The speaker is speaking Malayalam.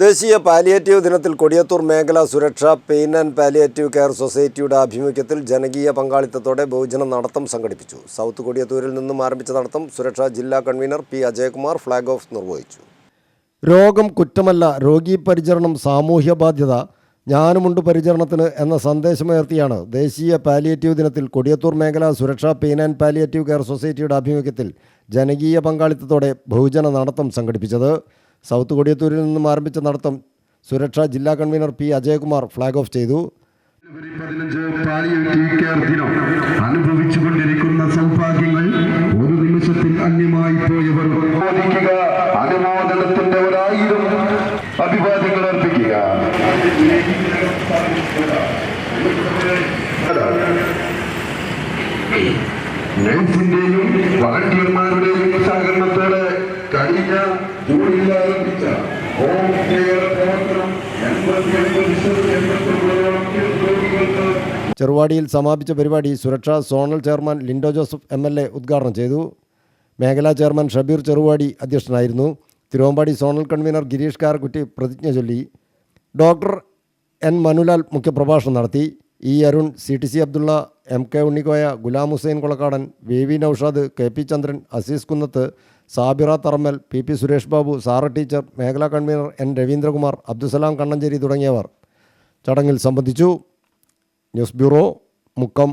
ദേശീയ പാലിയേറ്റീവ് ദിനത്തിൽ കൊടിയത്തൂർ മേഖല സുരക്ഷ പെയിൻ ആൻഡ് പാലിയേറ്റീവ് കെയർ സൊസൈറ്റിയുടെ ആഭിമുഖ്യത്തിൽ ജനകീയ പങ്കാളിത്തത്തോടെ ബഹുജന നടത്തം സംഘടിപ്പിച്ചു. സൗത്ത് കൊടിയത്തൂരിൽ നിന്നും ആരംഭിച്ച നടത്തം സുരക്ഷാ ജില്ലാ convener P. Ajayakumar flag off നിർവഹിച്ചു. രോഗം കുറ്റമല്ല രോഗീ പരിചരണം സാമൂഹ്യ ബാധ്യത ഞാനുമുണ്ട് പരിചരണത്തിന് എന്ന സന്ദേശമുയർത്തിയാണ് ദേശീയ പാലിയേറ്റീവ് ദിനത്തിൽ കൊടിയത്തൂർ മേഖല സുരക്ഷാ പെയിൻ ആൻഡ് പാലിയേറ്റീവ് കെയർ സൊസൈറ്റിയുടെ ആഭിമുഖ്യത്തിൽ ജനകീയ പങ്കാളിത്തത്തോടെ ബഹുജന നടത്തം സംഘടിപ്പിച്ചത്. സൗത്ത് കൊടിയത്തൂരിൽ നിന്നും ആരംഭിച്ച നടത്തം സുരക്ഷാ ജില്ലാ convener P Ajayakumar flag off ചെയ്തു. അനുഭവിച്ചുകൊണ്ടിരിക്കുന്ന സൗഭാഗ്യങ്ങൾ ഒരു നിമിഷത്തിൽ അന്യമായി പോയവർ അനുമോദനത്തിന്റെ ഒരായിരം അഭിവാദ്യങ്ങൾ അർപ്പിക്കുക. നഴ്സിന്റെയും വളണ്ടിയർമാരുടെയും സഹകരണത്തോടെ കഴിഞ്ഞ ചെറുവാടിയിൽ സമാപിച്ച പരിപാടി Suraksha zonal chairman Lindo Joseph M L A ഉദ്ഘാടനം ചെയ്തു. മേഖലാ ചെയർമാൻ ഷബീർ ചെറുവാടി അധ്യക്ഷനായിരുന്നു. തിരുവമ്പാടി സോണൽ കൺവീനർ ഗിരീഷ് കാരക്കുറ്റി പ്രതിജ്ഞ ചൊല്ലി. ഡോക്ടർ എൻ മനുലാൽ മുഖ്യപ്രഭാഷണം നടത്തി. E Arun C T C Abdullah M K Unnikoya Gulam Hussain Kolakkadan V V Noushad K P Chandran Azeez Kunnath Sabira Tharmal P P Suresh Babu Sara teacher മേഖലാ കൺവീനർ എൻ രവീന്ദ്രകുമാർ അബ്ദുസലാം കണ്ണഞ്ചേരി തുടങ്ങിയവർ. ചടങ്ങിൽ സംബന്ധിച്ചു. News bureau Mukkam.